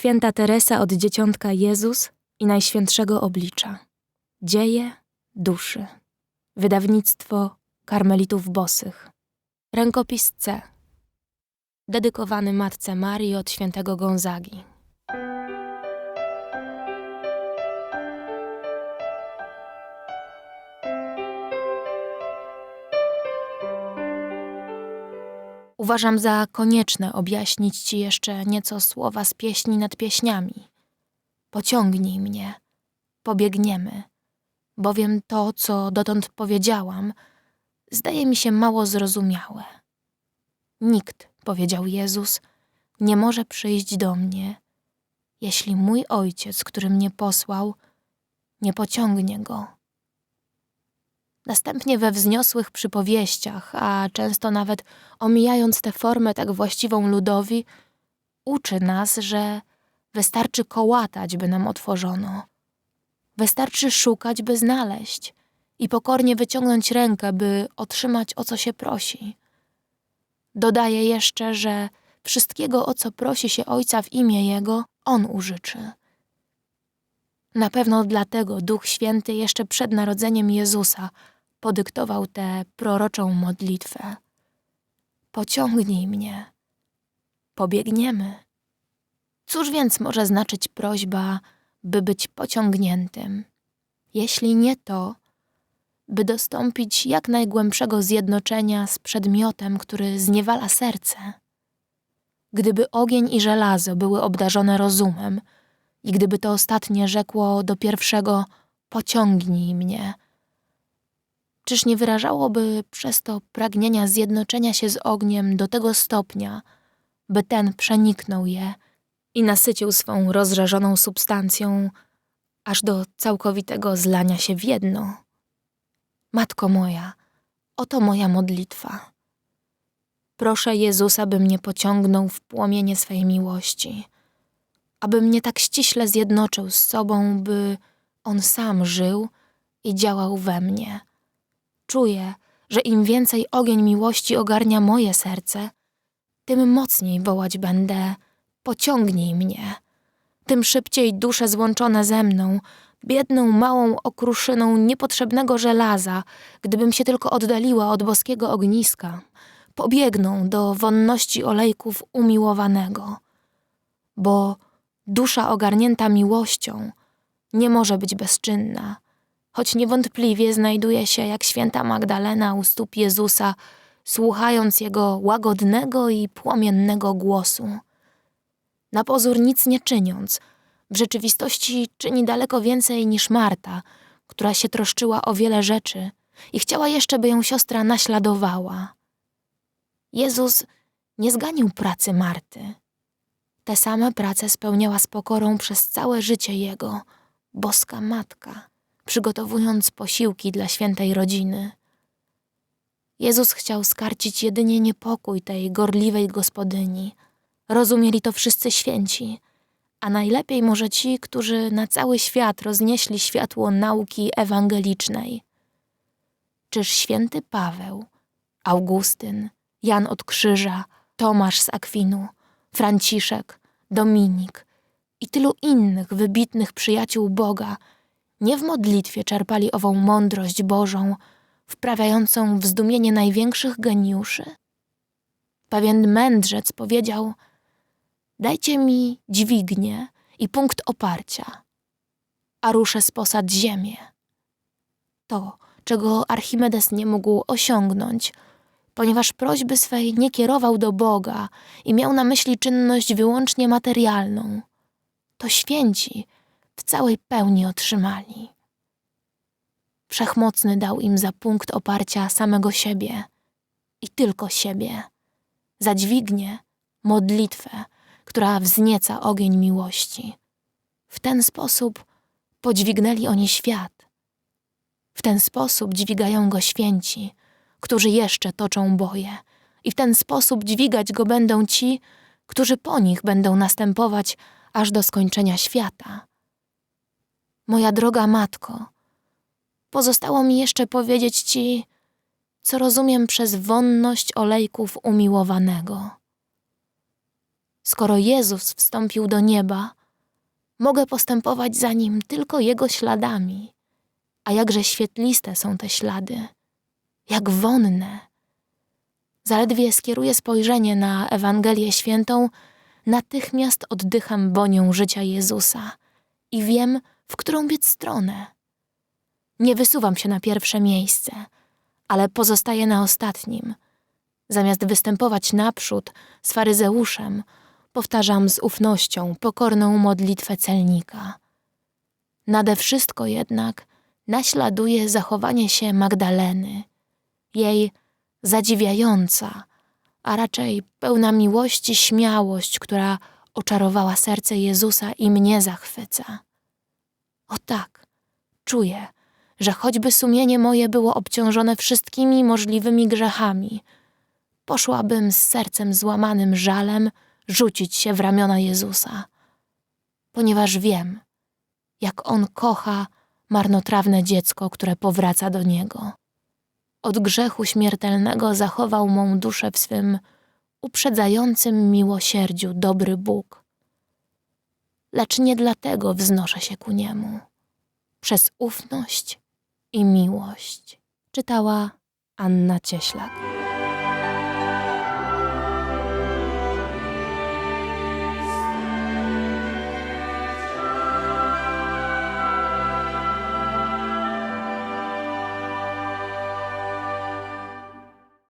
Święta Teresa od Dzieciątka Jezus i Najświętszego Oblicza. Dzieje duszy. Wydawnictwo Karmelitów Bosych. Rękopis C. Dedykowany Matce Marii od Świętego Gonzagi. Uważam za konieczne objaśnić ci jeszcze nieco słowa z pieśni nad pieśniami. Pociągnij mnie, pobiegniemy, bowiem to, co dotąd powiedziałam, zdaje mi się mało zrozumiałe. Nikt, powiedział Jezus, nie może przyjść do mnie, jeśli mój ojciec, który mnie posłał, nie pociągnie go. Następnie we wzniosłych przypowieściach, a często nawet omijając tę formę tak właściwą ludowi, uczy nas, że wystarczy kołatać, by nam otworzono. Wystarczy szukać, by znaleźć i pokornie wyciągnąć rękę, by otrzymać o co się prosi. Dodaje jeszcze, że wszystkiego, o co prosi się Ojca w imię Jego, On użyczy. Na pewno dlatego Duch Święty jeszcze przed narodzeniem Jezusa podyktował tę proroczą modlitwę. Pociągnij mnie, pobiegniemy. Cóż więc może znaczyć prośba, by być pociągniętym, jeśli nie to, by dostąpić jak najgłębszego zjednoczenia z przedmiotem, który zniewala serce? Gdyby ogień i żelazo były obdarzone rozumem, i gdyby to ostatnie rzekło do pierwszego pociągnij mnie, czyż nie wyrażałoby przez to pragnienia zjednoczenia się z ogniem do tego stopnia, by ten przeniknął je i nasycił swą rozżarzoną substancją, aż do całkowitego zlania się w jedno? Matko moja, oto moja modlitwa. Proszę Jezusa, by mnie pociągnął w płomienie swej miłości, aby mnie tak ściśle zjednoczył z sobą, by On sam żył i działał we mnie. Czuję, że im więcej ogień miłości ogarnia moje serce, tym mocniej wołać będę: pociągnij mnie. Tym szybciej dusze złączone ze mną, biedną małą okruszyną niepotrzebnego żelaza, gdybym się tylko oddaliła od boskiego ogniska, pobiegną do wonności olejków umiłowanego. Bo dusza ogarnięta miłością nie może być bezczynna, choć niewątpliwie znajduje się jak święta Magdalena u stóp Jezusa, słuchając jego łagodnego i płomiennego głosu. Na pozór nic nie czyniąc, w rzeczywistości czyni daleko więcej niż Marta, która się troszczyła o wiele rzeczy i chciała jeszcze, by ją siostra naśladowała. Jezus nie zganił pracy Marty. Te same prace spełniała z pokorą przez całe życie jego, boska matka, przygotowując posiłki dla świętej rodziny. Jezus chciał skarcić jedynie niepokój tej gorliwej gospodyni. Rozumieli to wszyscy święci, a najlepiej może ci, którzy na cały świat roznieśli światło nauki ewangelicznej. Czyż święty Paweł, Augustyn, Jan od Krzyża, Tomasz z Akwinu, Franciszek, Dominik i tylu innych wybitnych przyjaciół Boga nie w modlitwie czerpali ową mądrość Bożą, wprawiającą w zdumienie największych geniuszy? Pewien mędrzec powiedział: Dajcie mi dźwignię i punkt oparcia, a ruszę z posad ziemię. To, czego Archimedes nie mógł osiągnąć, ponieważ prośby swej nie kierował do Boga i miał na myśli czynność wyłącznie materialną. To święci w całej pełni otrzymali. Wszechmocny dał im za punkt oparcia samego siebie i tylko siebie, za dźwignię, modlitwę, która wznieca ogień miłości. W ten sposób podźwignęli oni świat. W ten sposób dźwigają go święci, którzy jeszcze toczą boje, i w ten sposób dźwigać go będą ci, którzy po nich będą następować aż do skończenia świata. Moja droga matko, pozostało mi jeszcze powiedzieć ci, co rozumiem przez wonność olejków umiłowanego. Skoro Jezus wstąpił do nieba, mogę postępować za nim tylko jego śladami. A jakże świetliste są te ślady, jak wonne. Zaledwie skieruję spojrzenie na Ewangelię Świętą, natychmiast oddycham bonią życia Jezusa i wiem, w którą biec stronę. Nie wysuwam się na pierwsze miejsce, ale pozostaję na ostatnim. Zamiast występować naprzód z faryzeuszem, powtarzam z ufnością pokorną modlitwę celnika. Nade wszystko jednak naśladuję zachowanie się Magdaleny, jej zadziwiająca, a raczej pełna miłości śmiałość, która oczarowała serce Jezusa i mnie zachwyca. O tak, czuję, że choćby sumienie moje było obciążone wszystkimi możliwymi grzechami, poszłabym z sercem złamanym żalem rzucić się w ramiona Jezusa, ponieważ wiem, jak On kocha marnotrawne dziecko, które powraca do Niego. Od grzechu śmiertelnego zachował mą duszę w swym uprzedzającym miłosierdziu dobry Bóg. Lecz nie dlatego wznoszę się ku Niemu. Przez ufność i miłość. Czytała Anna Cieślak.